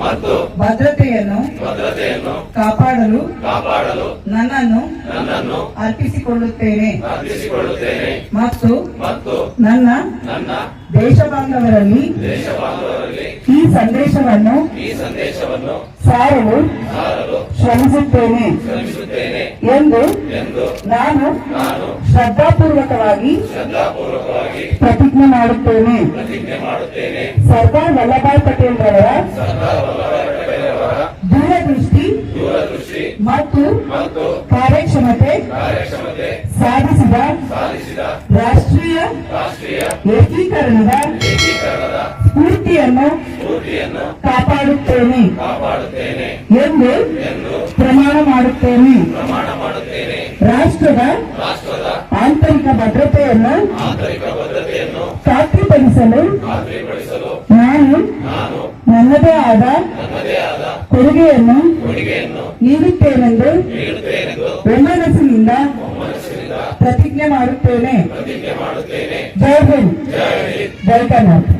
ಮತ್ತು ಭದ್ರತೆಯನ್ನು ಭದ್ರತೆಯನ್ನು ಕಾಪಾಡಲು ಕಾಪಾಡಲು ನನ್ನನ್ನು ನನ್ನನ್ನು ಅರ್ಪಿಸಿಕೊಳ್ಳುತ್ತೇನೆ. ಅರ್ಪಿಸಿಕೊಳ್ಳುತ್ತೇನೆ. ಮತ್ತು ಮತ್ತು ನನ್ನ ನನ್ನ ದೇಶ ಬಾಂಧವರಲ್ಲಿ ದೇಶ ಬಾಂಧವರಲ್ಲಿ ಈ ಸಂದೇಶವನ್ನು ಈ ಸಂದೇಶವನ್ನು ಸಾರಲು ಸಾರಲು ಶ್ರಮಿಸುತ್ತೇನೆ ಶ್ರಮಿಸುತ್ತೇನೆ ಎಂದು ಎಂದು ನಾನು ನಾನು ಶ್ರದ್ಧಾಪೂರ್ವಕವಾಗಿ ಶ್ರದ್ಧಾಪೂರ್ವಕವಾಗಿ ಪ್ರತಿಜ್ಞೆ ಮಾಡುತ್ತೇನೆ. ಪ್ರತಿಜ್ಞೆ ಮಾಡುತ್ತೇನೆ. ಸರ್ದಾರ್ ವಲ್ಲಭಾಯ್ ಪಟೇಲ್ ರವರ ಸರ್ದಾರ್ ವಲ್ಲಭಾಯ್ ಮತ್ತು ಕಾರ್ಯಕ್ಷಮತೆ ಸಾಧಿಸಿದ ಸಾಧಿಸಿದ ರಾಷ್ಟ್ರೀಯ ಏಕೀಕರಣದ ಸ್ಫೂರ್ತಿಯನ್ನು ಕಾಪಾಡುತ್ತೇನೆ ಎಂದು ಪ್ರಮಾಣ ಮಾಡುತ್ತೇನೆ. ರಾಷ್ಟ್ರದ ಆಂತರಿಕ ಭದ್ರತೆಯನ್ನು ಖಾತ್ರಿಪಡಿಸಲು ನಾನು ನಾನು ನನ್ನದೇ ನನ್ನದೇ ಆದ ಕೊಡುಗೆಯನ್ನು ನೀಡುತ್ತೇನೆಂದು ಬೆಂಬಲಿಸಿನಿಂದ ಪ್ರತಿಜ್ಞೆ ಮಾಡುತ್ತೇನೆ. ಜೈ ಹಿಂದ್. ಜೈ ಕರ್ನಾಟಕ.